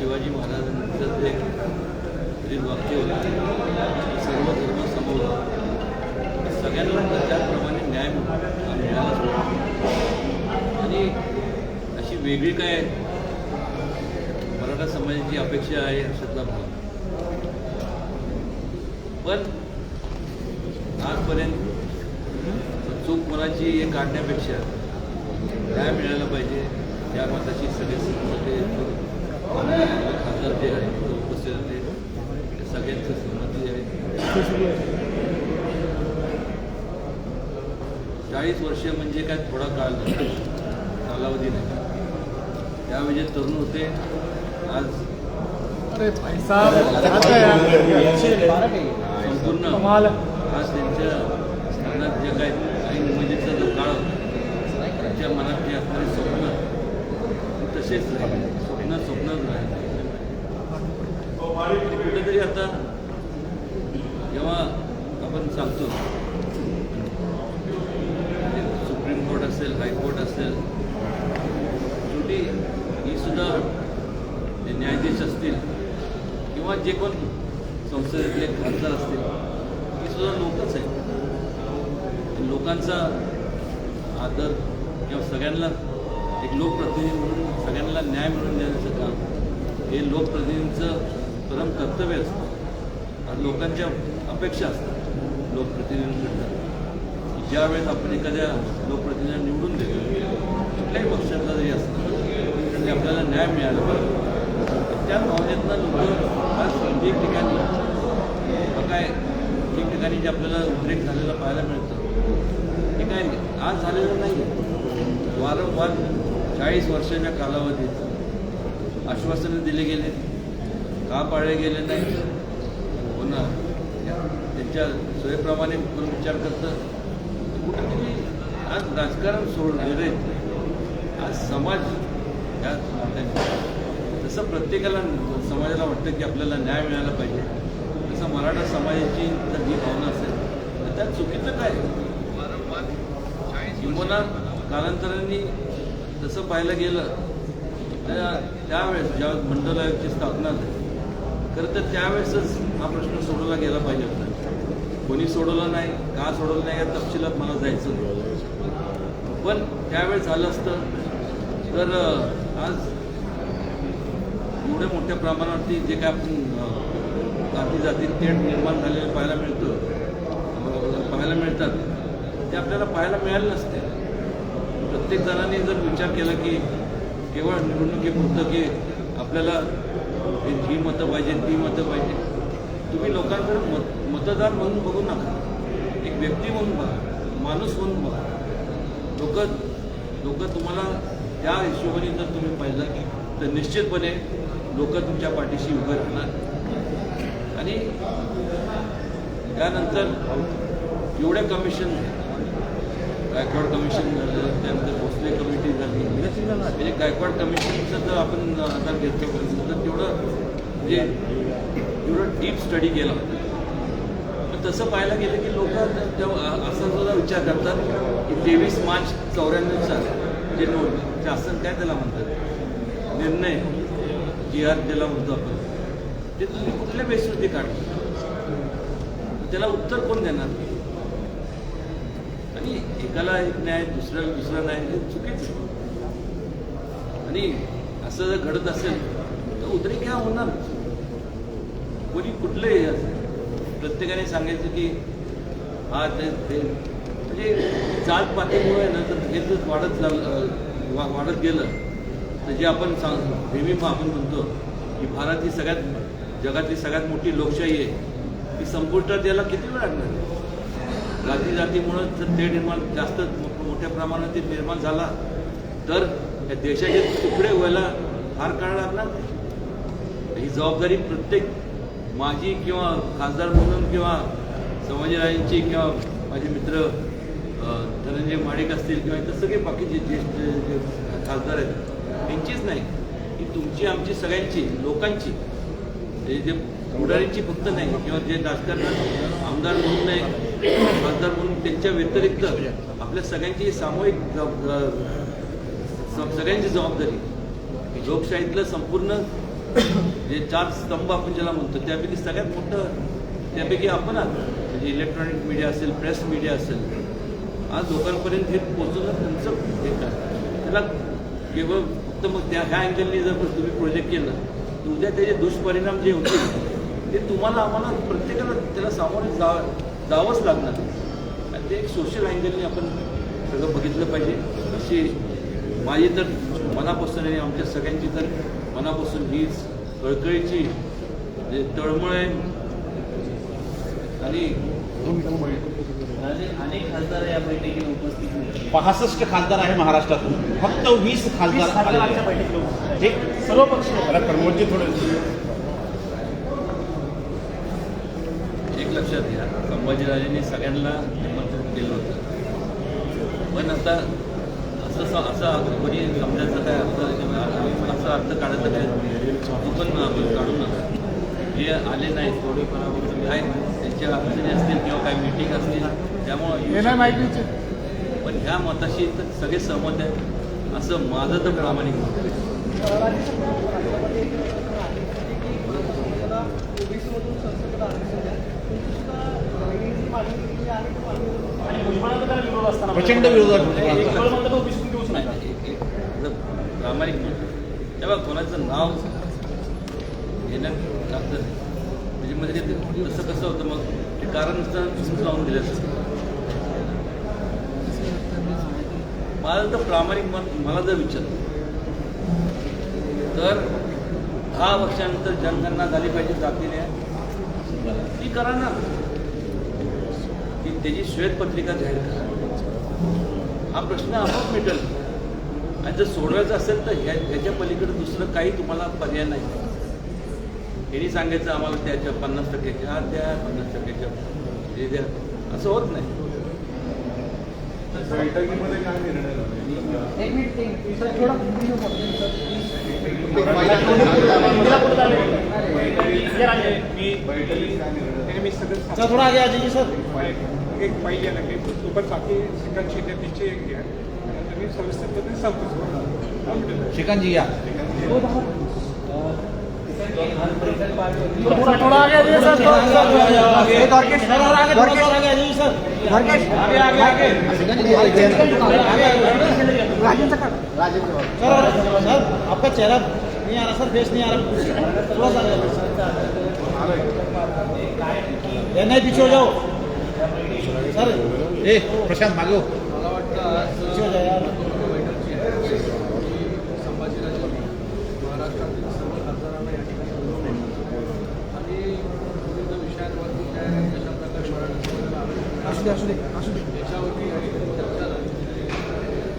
शिवाजी महाराजांचं जे वाक्य होतं सर्व धर्म समोर सगळ्यांना त्याप्रमाणे न्याय मिळाला मिळालाच आणि अशी वेगळी काय मराठा समाजाची अपेक्षा आहे अशातला भाग. पण आजपर्यंत चूक कोणाची हे काढण्यापेक्षा न्याय मिळायला पाहिजे त्या मताची सगळे जे आहे उपस्थित सगळ्यांचं सहमती आहे. चाळीस वर्ष म्हणजे काय थोडा काळ. कालावधी नाही. त्यावेळी जे तरुण होते आज संपूर्ण आज त्यांच्या मनात जे काय काही उमेदीचा जो काळ होता त्यांच्या मनात जे असणारे स्वप्न तसेच राहिले. स्वप्न स्वप्नच राहिले कुठेतरी आता जेव्हा आपण सांगतो म्हणजे सुप्रीम कोर्ट असेल हायकोर्ट असेल शेवटी ही सुद्धा जे न्यायाधीश असतील किंवा जे कोण संसदेतले खासदार असतील ही सुद्धा लोकच आहे लोकांचा आदर किंवा सगळ्यांना एक लोकप्रतिनिधी म्हणून सगळ्यांना न्याय मिळवून देण्याचं काम हे लोकप्रतिनिधींचं परम कर्तव्य असतं. लोकांच्या अपेक्षा असतात लोकप्रतिनिधींकडनं. ज्यावेळेस ज्या वेळेस आपण एखाद्या लोकप्रतिनिधीला निवडून देतो कुठल्याही पक्षाचा जरी असतं तरी आपल्याला न्याय मिळाला पाहिजे. त्या भावनेतनं लोक आज ठिकठिकाणी हा काय ठिकठिकाणी जे आपल्याला उद्रेक झालेला पाहायला मिळतं हे काय आज झालेलं नाही वारंवार चाळीस वर्षाच्या कालावधीत आश्वासनं दिले गेले. का पाळले गेले नाही? होणार त्यांच्या सोयीप्रमाणे कोण विचार करतं? कुठेतरी आज राजकारण सोडलेले आज समाज या जसं प्रत्येकाला समाजाला वाटतं की आपल्याला न्याय मिळायला पाहिजे. तसं मराठा समाजाची जर ही भावना असेल तर त्यात चुकीचं काय? किंवा कालांतराने तसं पाहायला गेलं त्या त्यावेळेस ज्या मंडल आयोगची स्थापना झाली खरं तर त्यावेळेसच हा प्रश्न सोडवला गेला पाहिजे होता. कोणी सोडवला नाही का सोडवलं नाही या तपशिलात मला जायचं नाही पण त्यावेळेस झालं असतं तर आज एवढ्या मोठ्या प्रमाणावरती जे काय आपण जाती जाती तेढ निर्माण झालेलं पाहायला मिळतं पाहायला मिळतात ते आपल्याला पाहायला मिळालं नसते. प्रत्येक जणांनी जर विचार केला की केवळ निवडणुकीपुरतं की आपल्याला हे ही मतं पाहिजे ती मतं पाहिजे. तुम्ही लोकांकडे मत मतदार म्हणून बघू नका. एक व्यक्ती म्हणून बघा माणूस म्हणून बघा. लोक लोक तुम्हाला त्या हिशोबाने जर तुम्ही पाहिलं की तर निश्चितपणे लोक तुमच्या पाठीशी उभे राहणार. आणि त्यानंतर एवढ्या कमिशन गायकवाड कमिशन झालं त्यानंतर भोसले कमिटी झाली. म्हणजे, म्हणजे गायकवाड कमिशनचं जर आपण आधार घेतलं तर तेवढं म्हणजे एवढं डीप स्टडी केला होता. पण तसं पाहायला गेलं की लोक तेव्हा असा सुद्धा विचार करतात की तेवीस मार्च चौऱ्याण्णवचा जे नोट शासन काय त्याला म्हणतात? निर्णय जी आर त्याला म्हणतो आपण. ते तुम्ही कुठल्या बेसवरती काढता? त्याला उत्तर कोण देणार? एकाला एक न्याय दुसऱ्याला दुसरा न्याय हे चुकीचं आणि असं जर घडत असेल तर उद्रेक ह्या होणार? कोणी कुठलंही प्रत्येकाने सांगायचं की हा ते म्हणजे जात पातळीमुळे ना तर हे जर वाढत झालं वाढत गेलं तर जे आपण सांग नेहमी आपण म्हणतो की भारत ही सगळ्यात जगातली सगळ्यात मोठी लोकशाही आहे. ती संपुष्टात यायला किती वेळ लागणार? आहे? जाती जातीमुळं जर ते निर्माण जास्त मोठ्या प्रमाणात ते निर्माण झाला तर या देशाचे तुकडे व्हायला फार काळ लागणार ही जबाबदारी प्रत्येक माझी किंवा खासदार म्हणून किंवा संभाजीराजांची किंवा माझे मित्र धनंजय माडिक असतील किंवा इतर सगळे बाकीचे ज्येष्ठ जे खासदार आहेत त्यांचीच नाही. ही तुमची आमची सगळ्यांची लोकांची. हे जे पुढाऱ्यांची फक्त नाही किंवा जे राजकारणात आमदार म्हणून नाही खासदार म्हणून त्यांच्या व्यतिरिक्त आपल्या सगळ्यांची सामूहिक जबाब- सगळ्यांची जबाबदारी लोकशाहीतलं संपूर्ण जे चार स्तंभ आपण ज्याला म्हणतो त्यापैकी सगळ्यात मोठं त्यापैकी आपण म्हणजे इलेक्ट्रॉनिक मीडिया असेल प्रेस मीडिया असेल. आज लोकांपर्यंत हे पोहोचवणं त्यांचं हे आहे. त्याला केवळ फक्त मग त्या ह्या अँगलनी जर तुम्ही प्रोजेक्ट केलं तर उद्या त्याचे दुष्परिणाम जे होतील ते तुम्हाला आम्हाला प्रत्येकाला त्याला सामोरे जा जावंच लागणार. आणि ते एक सोशल अँगलनी आपण सगळं बघितलं पाहिजे. अशी माझी तर मनापासून आणि आमच्या सगळ्यांची तर मनापासून हीच कळकळीची म्हणजे तळमळ आहे. आणि अनेक खासदार या बैठकीला उपस्थित होते. पासष्ट खासदार आहे महाराष्ट्रातून. फक्त वीस खासदार आजच्या. बैठकीला उपस्थित हे. सर्व पक्ष प्रमोदजी थोडे एक लक्षात घ्या संभाजीराजेंनी सगळ्यांना निमंत्रण केलं होतं. पण आता असं असा कोणी समजायचं काय अर्थ किंवा असा अर्थ काढायचा काय तो पण आपण काढू नका. जे आले नाहीत थोडे काय त्यांच्या अडचणी असतील किंवा काय मीटिंग असतील त्यामुळं हे पण ह्या मताशी तर सगळे सहमत आहेत. असं माझं तर प्रामाणिक मत आहे. आणि भुजबळांचा त्याला विरोध असताना प्रचंड विरोध आहे भुजबळांचा. भुजबळ म्हणतात ओबीसीतून देऊच नाही एक- प्रचंड विरोधात प्रामाणिक तेव्हा कोणाचं नाव घेण्यात लागतं म्हणजे म्हणजे तसं कसं होतं मग? ते कारण लावून दिलं असतं. तर प्रामाणिक मत मला जर विचारलं तर दहा वर्षानंतर जनगणना झाली पाहिजे जातीने. ती करा ना. त्याची श्वेतपत्रिका जाहीर करा. हा प्रश्न आपोआप मिटेल. आणि जर सोडवायचा असेल तर ह्या ह्याच्या पलीकडे दुसरं काही तुम्हाला पर्याय नाही. यांनी सांगायचं आम्हाला त्याच्या पन्नास टक्क्याच्या हा द्या पन्नास टक्क्याच्या हे द्या. असं होत नाही. बैठकीमध्ये काय निर्णय झाले? मिनिट सर थोडा बैठकीत काय निर्णय झाले? सर थोड़ा आगे आ जाइए सर एक फाईल या लागली दुपार बाकी त्या तिची एक घ्या तुम्ही सविस्तर पद्धतीने सांगतो श्रीकांत जी या थोड़ा आगे सर आगे आगे आगे आपका चेहरा नहीं आ रहा सर फेस नहीं आ रहा थोड़ा सा ए, नहीं पीछे हो जाओ सर ए प्रशांत मागे हो. पीछे हो जाओ यार संभाजीराजांनी महाराष्ट्रातील सर्व खासदारांना या ठिकाणी बोलवले आणि विविध विषयांवरती काय कशा प्रकारे मराठा समाजाला आरक्षण याच्यावरती या ठिकाणी चर्चा झाली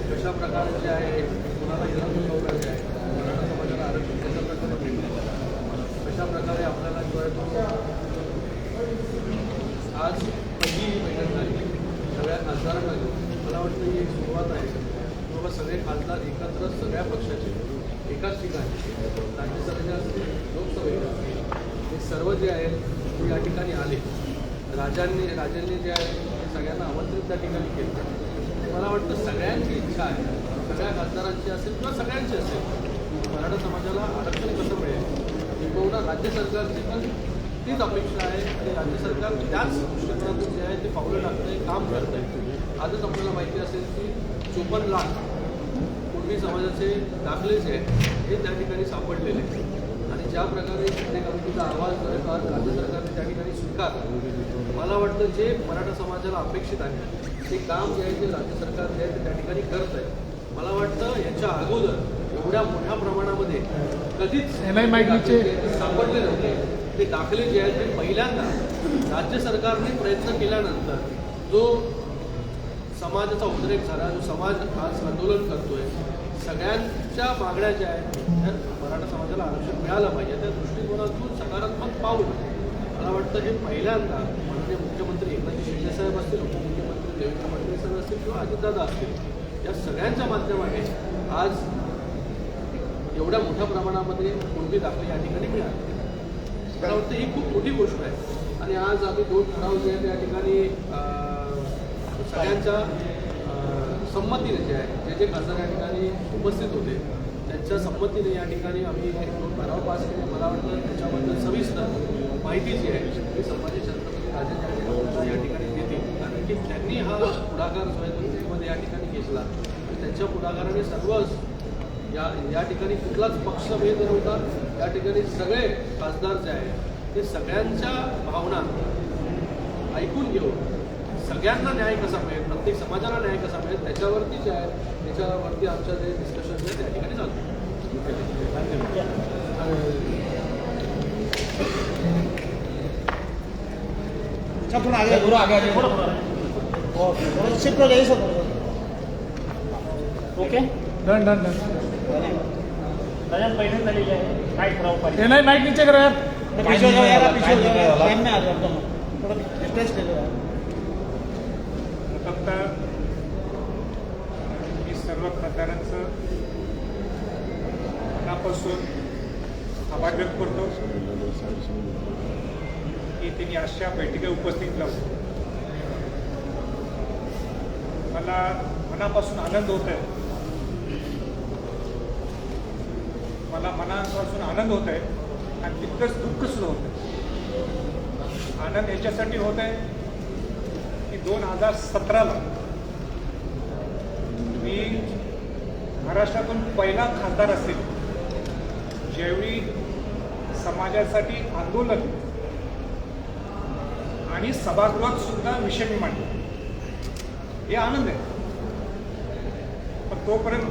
कशा प्रकारे जे आहे कोणाला विरोध ठेवला जे आहे मराठा समाजाला आरक्षण कशा प्रकारे मिळतं कशा प्रकारे आपल्याला जो आहे तो आज पहिली ही बैठक झाली सगळ्या खासदारांना घेऊन मला वाटतं ही एक सुरुवात आहे की बाबा सगळे खासदार एकत्र सगळ्या पक्षाचे एकाच ठिकाणी राज्य सरकार असतील लोकसभेचे असतील हे सर्व जे आहेत ते या ठिकाणी आले. राजांनी राजांनी जे आहे ते सगळ्यांना आमंत्रित त्या ठिकाणी केलं. मला वाटतं सगळ्यांची इच्छा आहे. सगळ्या खासदारांची असेल किंवा सगळ्यांची असेल मराठा समाजाला आरक्षण कसं मिळेल? किंवा राज्य सरकारची पण तीच अपेक्षा आहे. आणि राज्य सरकार त्याच क्षेत्रातून जे आहे ते पावलं टाकतंय काम करतंय. आजच आपल्याला माहिती असेल की चोपन्न लाख कुणबी समाजाचे दाखले जे आहेत हे त्या ठिकाणी सापडलेले आणि ज्या प्रकारे शिंदे कमिटीचा अहवाल जो आहे तो आज राज्य सरकारने त्या ठिकाणी स्वीकारला मला वाटतं जे मराठा समाजाला अपेक्षित आहे ते काम जे आहे ते राज्य सरकार जे आहे ते त्या ठिकाणी करत आहे. मला वाटतं याच्या अगोदर एवढ्या मोठ्या प्रमाणामध्ये कधीच जे आहेत ते सापडले नव्हते ते दाखले जे आहेत ते पहिल्यांदा राज्य सरकारने प्रयत्न केल्यानंतर जो समाजाचा उद्रेक झाला जो समाज आज आंदोलन करतोय सगळ्यांच्या मागण्या ज्या आहेत त्या मराठा समाजाला आरक्षण मिळालं पाहिजे. त्या दृष्टिकोनातून सकारात्मक पाऊल मला वाटतं हे पहिल्यांदा माननीय मुख्यमंत्री एकनाथ शिंदेसाहेब असतील उपमुख्यमंत्री देवेंद्र फडणवीस साहेब असतील किंवा अजितदादा असतील या सगळ्यांच्या माध्यमाने आज एवढ्या मोठ्या प्रमाणामध्ये कुणबी दाखले या ठिकाणी मिळाले. मला वाटतं ही खूप मोठी गोष्ट आहे. आणि आज आम्ही दोन ठराव जे आहेत त्या ठिकाणी सगळ्यांच्या संमतीने जे आहे. जे जे खासदार या ठिकाणी उपस्थित होते त्यांच्या संमतीने या ठिकाणी आम्ही हे दोन ठराव पास केले. मला वाटतं त्याच्याबद्दल सविस्तर माहिती जी आहे ती संभाजी छत्रपती राजे या ठिकाणी देतील कारण की त्यांनी हा पुढाकार स्वयंसेवकमध्ये या ठिकाणी घेतला. त्यांच्या पुढाकाराने सर्वच या या ठिकाणी कुठलाच पक्षभेद नव्हता. या ठिकाणी सगळे खासदार जे आहेत ते सगळ्यांच्या भावना ऐकून घेऊन सगळ्यांना न्याय कसा मिळेल? प्रत्येक समाजाला न्याय कसा मिळेल? त्याच्यावरती जे आहे त्याच्यावरती आमच्या जे डिस्कशन आहे त्या ठिकाणी चालतं थोड़ा आगे थोड़ा आगे आगे थोड़ा थोड़ा शिफ्ट हो जाइए sir okay done done done नाही नीचे करा. यार पीछे हो जाओ यार पीछे हो जाओ लाइन में आ जाओ तुम थोड़ा डिस्टेंस ले लो फक्त मी सर्व खासदारांचं मनापासून आभार व्यक्त करतो. की त्यांनी अशा बैठकीला उपस्थित लावलं मला मनापासून आनंद होत आहे. मला मनापासून आनंद होत आहे आणि तितकंच दुःख सुद्धा होत आहे. आनंद याच्यासाठी होत आहे दोन हजार सतराला मी महाराष्ट्रातून पहिला खासदार असेल. ज्यावेळी समाजासाठी आंदोलन आणि सभागृहात सुद्धा विषय मी मांडला हे आनंद आहे. पण तोपर्यंत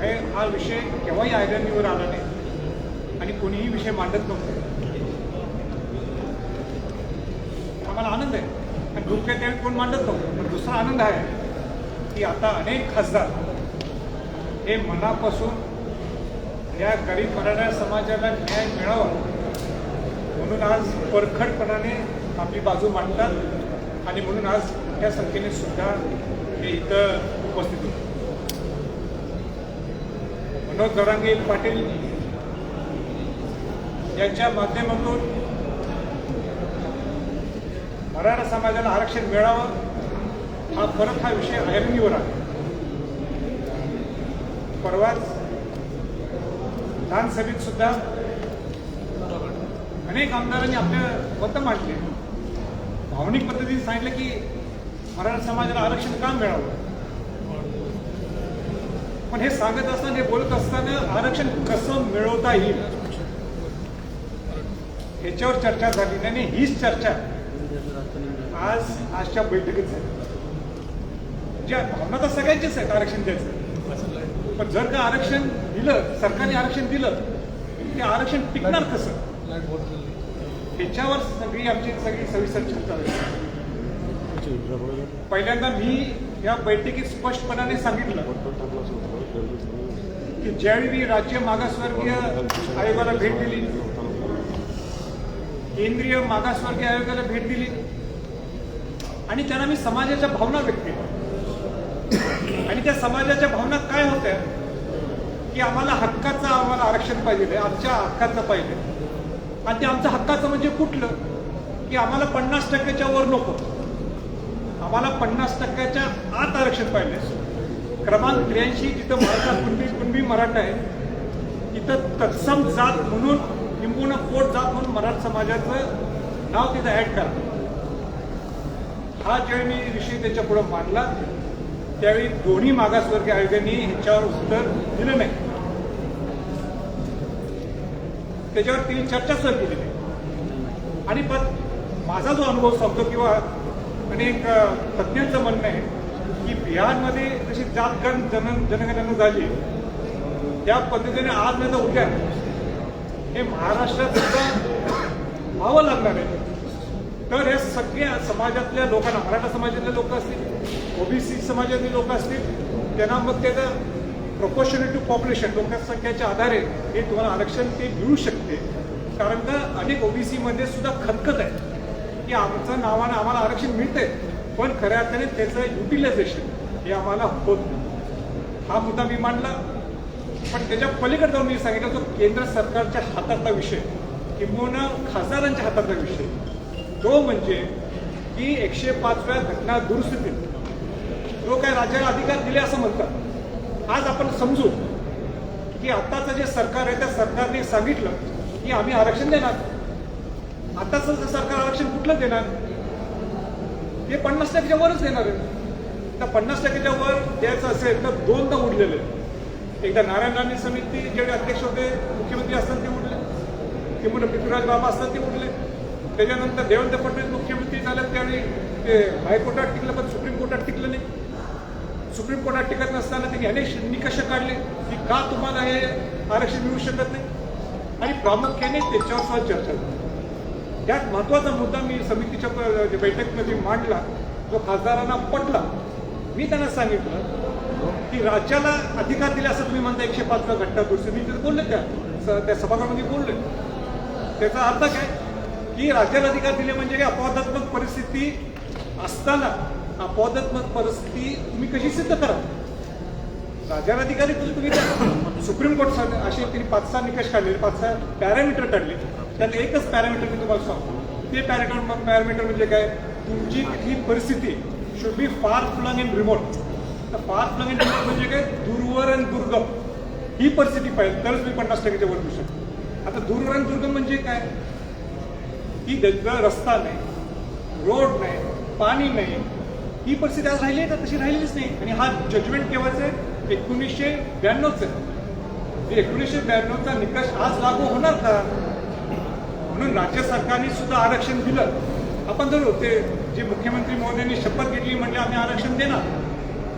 हे हा विषय केव्हाही आयरनीवर आला नाही आणि कोणीही विषय मांडत नव्हते. आम्हाला आनंद आहे. दुःख आहे त्यावेळी कोण मांडत नव्हतं. पण दुसरा आनंद आहे की आता अनेक खासदार हे मनापासून या गरीब मराठा समाजाला न्याय मिळावा म्हणून आज परखडपणाने आपली बाजू मांडतात आणि म्हणून आज मोठ्या संख्येने सुद्धा हे इथं उपस्थित होते. मनोज दरांगे पाटील यांच्या माध्यमातून मराठा समाजाला आरक्षण मिळावं हा परत हा विषय ऐरणीवर आहे. परवाच विधानसभेत सुद्धा अनेक आमदारांनी आपलं मतं मांडले. भावनिक पद्धतीने सांगितलं की मराठा समाजाला आरक्षण का मिळावं? पण हे सांगत असताना हे बोलत असताना आरक्षण कसं मिळवता येईल? ह्याच्यावर चर्चा झाली नाही हीच चर्चा आज आजच्या बैठकीत ज्या भावना तर सगळ्यांचीच आहेत आरक्षण द्यायचं. पण जर का आरक्षण दिलं सरकारने आरक्षण दिलं ते आरक्षण टिकणार कसं? ह्याच्यावर सगळी आमची सगळी सविस्तर चर्चा पहिल्यांदा मी या बैठकीत स्पष्टपणाने सांगितलं की ज्यावेळी मी राज्य मागासवर्गीय आयोगाला भेट दिली केंद्रीय मागासवर्गीय आयोगाला भेट दिली. आणि त्यांना मी समाजाच्या भावना व्यक्त केल्या. आणि त्या समाजाच्या भावना काय होत्या? की आम्हाला हक्काचं आम्हाला आरक्षण पाहिजे आमच्या हक्काचं पाहिजे. आणि ते आमचं हक्काचं म्हणजे कुठलं? की आम्हाला पन्नास टक्क्याच्या वर नको. आम्हाला पन्नास टक्क्याच्या आत आरक्षण पाहिजे. क्रमांक त्र्याऐंशी जिथं मराठा कुणबी कुणबी मराठा आहे तिथं तत्सम जात म्हणून किंबहुना पोट जात म्हणून मराठा समाजाचं नाव तिथं ऍड करा. हा ज्यावेळी मी विषय त्याच्या पुढे मांडला. त्यावेळी दोन्ही मागासवर्गीय आयोगांनी ह्याच्यावर उत्तर दिलं नाही. त्याच्यावर तिने चर्चा सर केली नाही. आणि पण माझा जो अनुभव सांगतो किंवा अनेक एक तज्ज्ञांचं म्हणणं आहे की बिहारमध्ये जशी जातगण जन जनगणना झाली त्या पद्धतीने आज नाही तर उद्या. हे महाराष्ट्रात सुद्धा व्हावं लागणार आहे. तर हे सगळ्या समाजातल्या लोकांना मराठा समाजातले लोक असतील ओबीसी समाजातले लोक असतील त्यांना मग त्याचं प्रपोर्शनेट टू पॉप्युलेशन लोकसंख्येच्या आधारे हे तुम्हाला आरक्षण ते मिळू शकते. कारण का अनेक ओबीसीमध्ये सुद्धा खतखत आहे. की आमचं नावानं आम्हाला आरक्षण मिळतंय पण खऱ्या अर्थाने त्याचं युटिलायझेशन हे आम्हाला होत नाही. हा मुद्दा मी मांडला. पण त्याच्या पलीकडे जाऊन मी सांगितलं तो केंद्र सरकारच्या हातातला विषय किंबहुना खासदारांच्या हातातला विषय. तो म्हणजे की एकशे पाचव्या घटना दुरुस्तीतील जो काय राज्याला अधिकार दिले असं म्हणतात. आज आपण समजू की आत्ताचं जे सरकार आहे त्या सरकारने सांगितलं की आम्ही आरक्षण देणार. आत्ताचं सरकार आरक्षण कुठलं देणार? हे पन्नास टक्क्याच्या वरच देणार आहे. त्या पन्नास टक्क्याच्या वर द्यायचं असेल तर दोनदा उडलेलं आहे. एकदा नारायण राणे समिती जेवढे अध्यक्ष होते मुख्यमंत्री असतात ते उडले किंवा पृथ्वीराज बाबा असतात ते उडले त्याच्यानंतर देवेंद्र फडणवीस मुख्यमंत्री झाले त्यावेळी ते हायकोर्टात टिकलं पण सुप्रीम कोर्टात टिकलं नाही. सुप्रीम कोर्टात टिकत नसताना त्यांनी अनेक निकष काढले की का तुम्हाला हे आरक्षण मिळू शकत नाही? आणि प्रामुख्याने त्याच्यावर सुद्धा चर्चा झाली. त्यात महत्त्वाचा मुद्दा मी समितीच्या प- बैठकीमध्ये मांडला जो खासदारांना पटला. मी त्यांना सांगितलं की राज्याला अधिकार दिले असं तुम्ही म्हणता एकशे पाचचा घटना दुरुस्ती मी तिथे बोलले त्या त्या सभागृहामध्ये बोलले. त्याचा अर्थ काय? की राज्याला अधिकार दिले म्हणजे काय अपवादात्मक परिस्थिती असताना अपवादात्मक परिस्थिती तुम्ही कशी सिद्ध करा? राज्याला अधिकारी तुम्ही तुम्ही सुप्रीम कोर्ट सा- असे त्यांनी पाच सहा निकष काढले पाच सहा पॅरामीटर काढले. त्यात एकच पॅरामीटर मी तुम्हाला सांगतो. ते पॅरामीटर पॅरामीटर म्हणजे काय? तुमची तिथली परिस्थिती शुड बी फार फ्लंग इन रिमोट तर पाच नवीन नंबर म्हणजे काय? दूरवर आणि दुर्गम. ही परिस्थिती पाहिजे. तरच मी पन्नास टक्के वर देऊ शकतो. आता दूरवर आणि दुर्गम म्हणजे काय? की ज्यांचा रस्ता नाही. रोड नाही. पाणी नाही. ही परिस्थिती आज राहिली आहे तशी राहिलीच नाही. आणि हा जजमेंट केव्हाच आहे? एकोणीसशे ब्याण्णवच आहे. एकोणीसशे ब्याण्णवचा निकष आज लागू होणार का? म्हणून राज्य सरकारने सुद्धा आरक्षण दिलं. आपण जर ते जे मुख्यमंत्री महोदयांनी शपथ घेतली म्हणजे आम्ही आरक्षण देणार.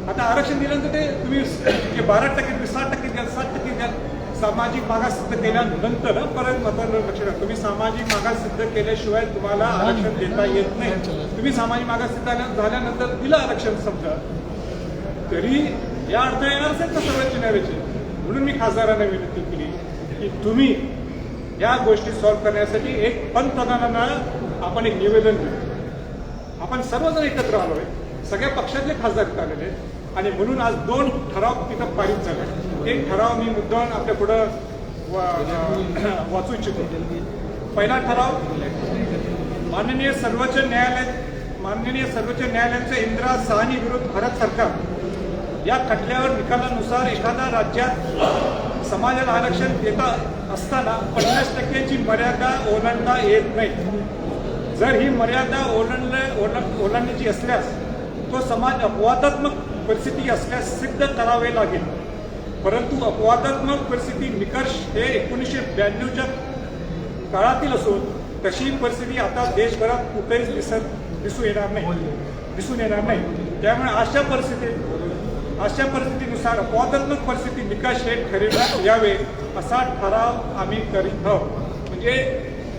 आता आरक्षण दिल्यानंतर ते तुम्ही बारा टक्के तुम्ही साठ टक्के द्याल साठ टक्के द्याल. सामाजिक मागास सिद्ध केल्यानंतर परत महत्वाचं लक्ष द्या. तुम्ही सामाजिक मागास सिद्ध केल्याशिवाय तुम्हाला आरक्षण देता येत नाही. तुम्ही सामाजिक मागास सिद्ध झाल्यानंतर दिलं आरक्षण समजा. तरी या अडथळा येणारच आहेत ना सर्वोच्च न्यायालयाचे म्हणून मी खासदारांना विनंती केली की तुम्ही या गोष्टी सॉल्व्ह करण्यासाठी एक पंतप्रधानांना आपण एक निवेदन देऊ. आपण सर्वजण एकत्र आलो आहे सगळ्या पक्षातले खासदार आलेले आहेत. आणि म्हणून आज दोन ठराव तिथं पारित झाले एक ठराव मी मुद्दाम आपल्या पुढं वा- वाचू इच्छितो. पहिला ठराव माननीय सर्वोच्च न्यायालय माननीय सर्वोच्च न्यायालयाचे इंदिरा साहनी विरुद्ध भारत सरकार या खटल्यावर निकालानुसार एखाद्या राज्यात समाजाला आरक्षण देता असताना पन्नास टक्क्याची मर्यादा ओलांडता येत नाही. जर ही मर्यादा ओलांड ओलांडण्याची असल्यास तो समाज अपवादात्मक परिस्थिती असल्यास सिद्ध करावे लागेल. परंतु अपवादात्मक परिस्थिती निकष हे एकोणीसशे ब्याण्णवच्या काळातील असून तशी परिस्थिती आता देशभरात कुठेच दिसत दिसून येणार नाही. दिसून येणार नाही. त्यामुळे अशा परिस्थितीत अशा परिस्थितीनुसार अपवादात्मक परिस्थिती निकष हे ठरविण्यात यावे असा ठराव आम्ही करीत आहोत. म्हणजे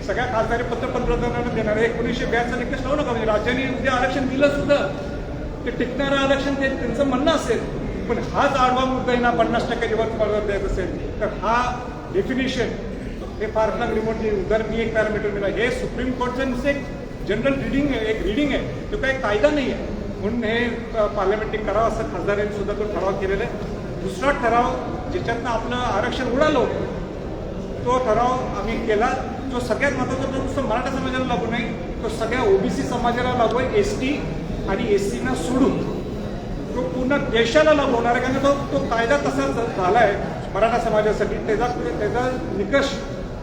सगळ्या खासदारी पत्र पंतप्रधानांना देणार आहे एकोणीसशे ब्याचा निकष लावू नका. म्हणजे राज्यांनी उद्या आरक्षण दिलं सुद्धा ते टिकणारं आरक्षण ते त्यांचं म्हणणं असेल पण हाच आडवा मुद्दा आहे ना पन्नास टक्के वर तुम्हाला द्यायचं असेल तर हा डेफिनेशन हे फार फ्लंग रिमोट उदर मी एक पॅरामीटर मिळा हे सुप्रीम कोर्टचं नुसतं एक जनरल रिडिंग आहे एक रिडिंग आहे. तो काही कायदा नाही आहे. म्हणून हे पार्लमेंटने करावं असं खासदारांनी सुद्धा तो ठराव केलेला आहे. दुसरा ठराव ज्याच्यातनं आपलं आरक्षण उडालो तो ठराव आम्ही केला. जो सगळ्यात महत्त्वाचा तो नुसतं मराठा समाजाला लागू नाही तो सगळ्या ओबीसी समाजाला लागू आहे. एस टी आणि एस सीना सोडून तो पूर्ण देशाला लागू होणार आहे. कारण तो तो कायदा तसा झाला आहे मराठा समाजासाठी. त्याचा त्याचा निकष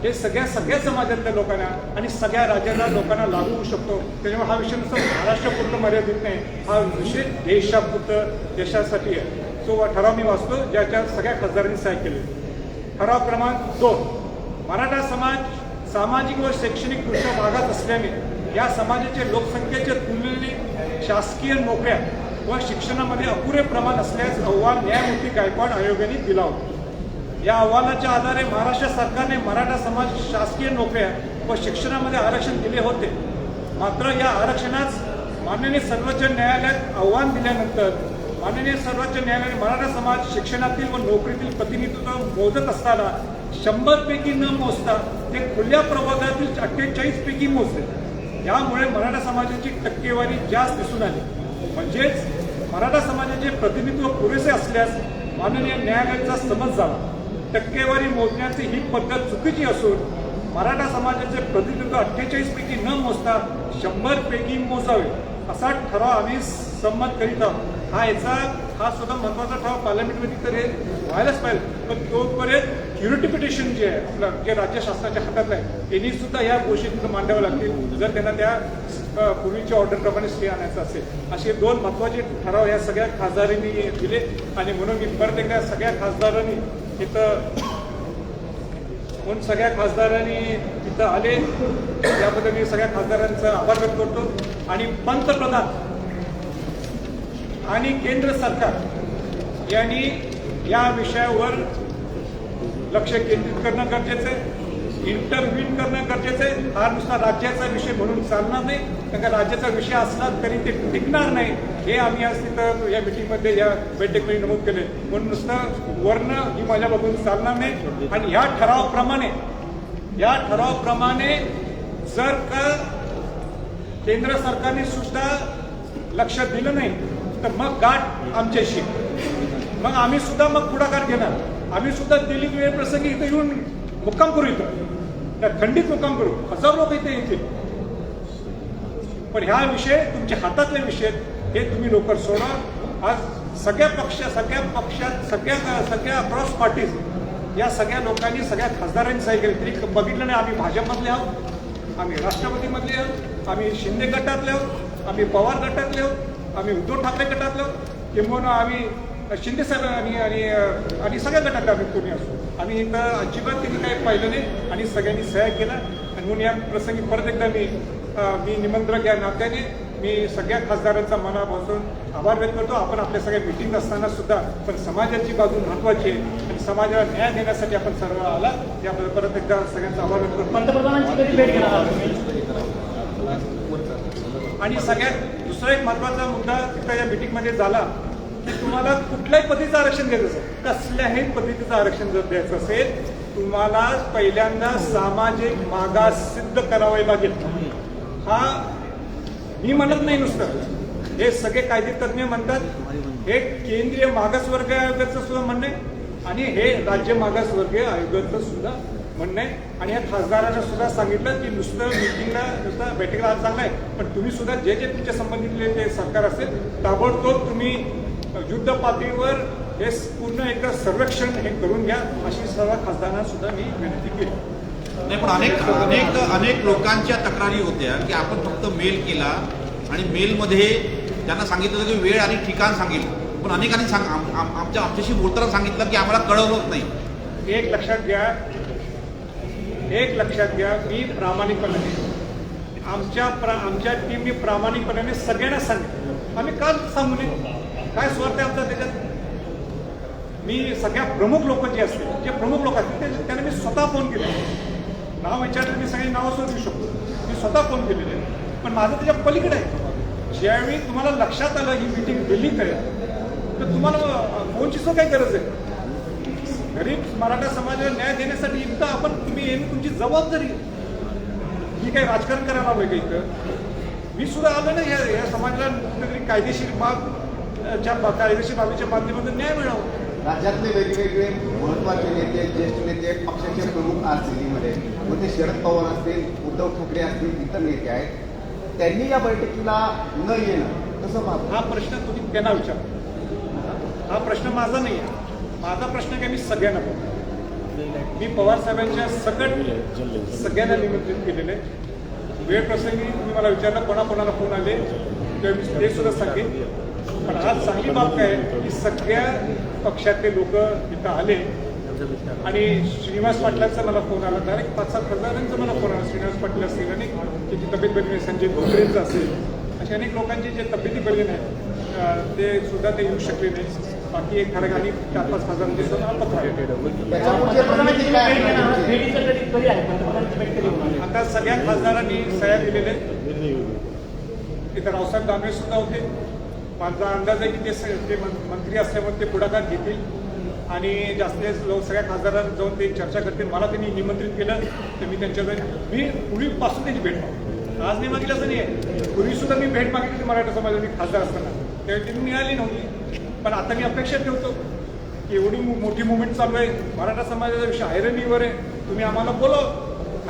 हे सगळ्या सगळ्या समाजातल्या लोकांना आणि सगळ्या राज्यातल्या लोकांना लागू होऊ शकतो. त्याच्यामुळे हा विषय नुसतं पूर्ण मर्यादित नाही. हा विषय देशापुरतं देशासाठी आहे. तो ठराव मी वाचतो ज्याच्या सगळ्या खासदारांनी सहाय्य केले. ठराव क्रमांक दोन. मराठा समाज सामाजिक व शैक्षणिकदृष्ट्या मागास असल्याने या समाजाच्या लोकसंख्येच्या तुलनेने शासकीय नोकऱ्या व शिक्षणामध्ये अपुरे प्रमाण असल्यास अहवाल न्यायमूर्ती गायकवाड आयोगाने दिला होता. या अहवालाच्या आधारे महाराष्ट्र सरकारने मराठा समाज शासकीय नोकऱ्या व शिक्षणामध्ये आरक्षण दिले होते. मात्र या आरक्षणास माननीय सर्वोच्च न्यायालयात आव्हान दिल्यानंतर माननीय सर्वोच्च न्यायालयाने मराठा समाज शिक्षणातील व नोकरीतील प्रतिनिधित्व मोजत असताना शंभरपैकी न मोजता ते खुल्या प्रवर्गातील अठ्ठेचाळीस पैकी मोजले. यामुळे मराठा समाजाची टक्केवारी जास्त दिसून आली. म्हणजेच मराठा समाजाचे प्रतिनिधित्व पुरेसे असल्यास माननीय न्यायालयाचा समज झाला. टक्केवारी मोजण्याची ही पद्धत चुकीची असून मराठा समाजाचे प्रतिनिधित्व अठ्ठेचाळीस पैकी न मोजता शंभर पैकी मोजावे असा ठराव आम्ही संमत करीत आहोत. हा याचा हा सुद्धा महत्त्वाचा ठराव पार्लमेंटमध्ये तर हे व्हायलाच पाहिजे. पण तोपर्यंत क्युरिटिफिकेशन जे आहे आपलं जे राज्य शासनाच्या हातात आहे त्यांनी सुद्धा या गोष्टी तिथं मांडाव्या लागतील. जर त्यांना त्या पूर्वीच्या ऑर्डरप्रमाणे स्टे आणायचा असेल असे दोन महत्त्वाचे ठराव या सगळ्या खासदारांनी दिले. आणि म्हणून मी परत एकदा सगळ्या खासदारांनी इथं म्हणून सगळ्या खासदारांनी इथं आले. त्याबद्दल मी सगळ्या खासदारांचा आभार व्यक्त करतो. आणि पंतप्रधान आणि केंद्र सरकार यांनी या विषयावर लक्ष केंद्रित करणं गरजेचं आहे. इंटरव्ह्यून करणं गरजेचं आहे. हा नुसता राज्याचा विषय म्हणून चालणार नाही. कारण का राज्याचा विषय असला तरी ते टिकणार नाही. हे आम्ही आज तिथं या मिटिंगमध्ये या बैठकीमध्ये नमूद केले म्हणून नुसतं वर्ण ही माझ्या बघून चालणार नाही. आणि ह्या ठरावाप्रमाणे या ठरावाप्रमाणे जर का केंद्र सरकारने सुद्धा लक्ष दिलं नाही तर मग गाठ आमच्याशी. मग आम्ही सुद्धा मग पुढाकार घेणार. आम्ही सुद्धा दिल्लीत वेळ प्रसंगी इथं येऊन मुक्काम करू इथं. त्या थंडीत मुक्काम करू. हजार लोक इथे येतील. पण ह्या विषय तुमच्या हातातले विषय हे तुम्ही लवकर सोडा. आज सगळ्या पक्ष सगळ्या पक्षात सगळ्या सगळ्या अक्रॉस पार्टीज या सगळ्या लोकांनी सगळ्या खासदारांनी सही केली तरी बघितलं नाही आम्ही भाजपमधले आहोत. आम्ही राष्ट्रपतीमधले आहोत. आम्ही शिंदे गटातले आहोत. आम्ही पवार गटातले आहोत. आम्ही उद्धव ठाकरे गटातले आहोत. किंबहुना आम्ही शिंदे साहेब आणि आणि आणि सगळ्या गटातले आम्ही कोणी असो. आम्ही इथं अजिबात त्यांनी काही पाहिलं नाही आणि सगळ्यांनी सह्या केला. आणि म्हणून या प्रसंगी परत एकदा मी मी निमंत्रक या नात्याने मी सगळ्या खासदारांचा मनापासून आभार व्यक्त करतो. आपण आपल्या सगळ्या मिटिंग असताना सुद्धा पण समाजाची बाजू महत्वाची आहे. आणि समाजाला न्याय देण्यासाठी आपण सर्व आला. याबद्दल परत एकदा सगळ्यांचा आभार व्यक्त करतो. पंतप्रधानांची आणि सगळ्यात दुसरा एक महत्त्वाचा मुद्दा तिथं या मिटिंगमध्ये झाला. की तुम्हाला कुठल्याही पद्धतीचं आरक्षण द्यायचं असेल कसल्याही पद्धतीचं आरक्षण जर द्यायचं असेल तुम्हाला पहिल्यांदा सामाजिक मागास सिद्ध करावे लागेल. हा मी म्हणत नाही नुसतं. हे सगळे कायदे तज्ज्ञ म्हणतात. हे केंद्रीय मागासवर्गीय आयोगाचं सुद्धा म्हणणं आहे. आणि हे राज्य मागासवर्गीय आयोगाचं सुद्धा म्हणणं आहे. आणि या खासदारांना सुद्धा सांगितलं की नुसतं मिटिंगला नुसतं बैठकीला आज चांगला आहे पण तुम्ही सुद्धा जे जे तुमच्या संबंधितले जे सरकार असेल ताबडतोब तुम्ही युद्ध पातळीवर हे पूर्ण एकदा सर्वेक्षण हे करून घ्या. अशी सर्व खासदारांना सुद्धा मी विनंती केली. नाही पण अनेक अनेक अनेक लोकांच्या तक्रारी होत्या की आपण फक्त मेल केला आणि मेलमध्ये त्यांना सांगितलं की वेळ आणि ठिकाण सांगितलं. पण अनेकांनी सांग आम- आम- आमच्या आमच्याशी बोलताना सांगितलं की आम्हाला कळवलंच नाही. एक लक्षात घ्या. एक लक्षात घ्या मी प्रामाणिकपणे. आमच्या प्रा आमच्या टीमने प्रामाणिकपणे सगळ्यांना सांगितलं. आम्ही का सांगू नये काय स्वार्थ आहे आमचा त्याच्यात? मी सगळ्या प्रमुख लोक जे असतील जे प्रमुख लोक असतील त्यांना मी स्वतः फोन केले. नाव विचारलं मी सगळी नावं सुरू देऊ शकतो. मी स्वतः फोन केलेले आहे. पण माझं त्याच्या पलीकडे आहे. ज्यावेळी तुम्हाला लक्षात आलं ही मिटिंग दिल्ली आहे तर तुम्हाला फोनची सुद्धा काही गरज आहे? गरीब मराठा समाजाला न्याय देण्यासाठी इतकं आपण तुम्ही येणं तुमची जबाबदारी आहे. मी काही राजकारण करायला हवं का इथं? मी सुद्धा आलो ना या या समाजाला कुठेतरी कायदेशीर बाब च्या कायदेशीर बाबीच्या माध्यमातून न्याय मिळावा. राज्यातले वेगवेगळे महत्त्वाचे नेते ज्येष्ठ नेते पक्षाचे प्रमुख आज दिल्लीमध्ये मग ते शरद पवार असतील उद्धव ठाकरे असतील इतर नेते आहेत. त्यांनी या बैठकीला न येणं कसं पाहतो हा प्रश्न तुम्ही त्यांना विचारा. हा प्रश्न माझा नाही आहे. माझा प्रश्न काय मी सगळ्यांना बोलतो मी पवार साहेबांच्या सकट सगळ्यांना निमंत्रित केलेले आहे. वेळ प्रसंगी तुम्ही मला विचारलं कोणाकोणाला फोन आले तेव्हा मी ते सुद्धा सांगेन. पण आज चांगली बाब काय आहे की सगळ्या पक्षातले लोक इथं आले. आणि श्रीनिवास पाटलांचा मला फोन आला. डायरेक्ट पाच सात खासदारांचा मला फोन आला. श्रीनिवास पाटील असतील आणि त्याची तब्येत बरी नाही संजय धोत्रेंचा असेल. अशा अनेक लोकांची जे तब्येती बरी नाही ते सुद्धा ते येऊ शकले नाही. बाकी एक ठराक आणि चार पाच खासदारांचे सुद्धा आता सगळ्या खासदारांनी सह्या दिलेल्या आहेत. इथं रावसाहेब दानवे सुद्धा होते. माझा अंदाज आहे की ते ते मंत्री असल्यामुळे ते पुढाकार घेतील. आणि जास्त लोक सगळ्या खासदारांना जाऊन ते चर्चा करतील. मला त्यांनी निमंत्रित केलं तर मी त्यांच्या मी पूर्वीपासून त्यांची भेट मागतो. आज नाही मागितलं असं नाही आहे. पूर्वी सुद्धा मी भेट मागितली मराठा समाजाची खासदार असताना. त्यावेळी ती मिळाली नव्हती. पण आता मी अपेक्षा ठेवतो की एवढी मोठी मुवमेंट चालू आहे. मराठा समाजाचा विषय आयरनीवर आहे. तुम्ही आम्हाला बोलव.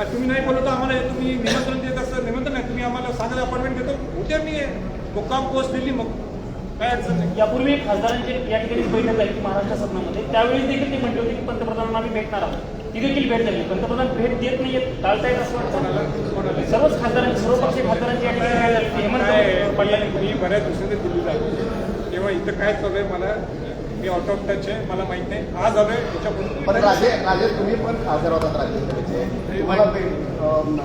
आणि तुम्ही नाही बोलवता आम्हाला तुम्ही निमंत्रण देत असं निमंत्रण नाही तुम्ही आम्हाला सांगायला अपॉइंटमेंट देतो. उद्या मी आहे. मुक्काम पोस्ट दिली मग काय अडचण नाही यापूर्वी खासदारांची या ठिकाणी बैठक झाली महाराष्ट्र सदनामध्ये. त्यावेळी देखील ते म्हटले होते की पंतप्रधानांना आम्ही भेटणार आहोत. ती देखील भेट झाली. पंतप्रधान भेट देत नाहीयेत. टाळतायत असं वाटतं. सर्वच खासदारांची सर्व पक्षीय खासदारांची या ठिकाणी हेमंत मी बऱ्याच दिवसांनी दिल्लीला आलो तेव्हा इथं काय चालू आहे मला मी आउट ऑफ टच आहे. मला माहीत नाही. आज आलोय. पण राजे राजे तुम्ही पण खासदार होतात अं,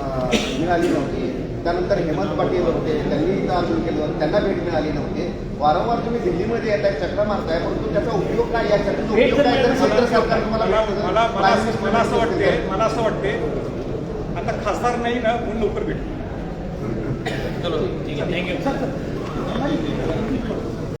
मिळाली नव्हती. त्यानंतर हेमंत पाटील होते त्यांनी इथं आंदोलन केलं होतं त्यांना भेट मिळाली नव्हती. वारंवार तुम्ही दिल्लीमध्ये येत आहे चक्र मारताय परंतु त्याचा उपयोग काय? या चक्राचा भेट उपयोग काय? तर जर केंद्र सरकार तुम्हाला मला भेटतं. मला मला असं मला असं वाटते मला असं वाटते आता खासदार नाही ना म्हणून लवकर भेटू. चलो ठीक आहे. थँक्यू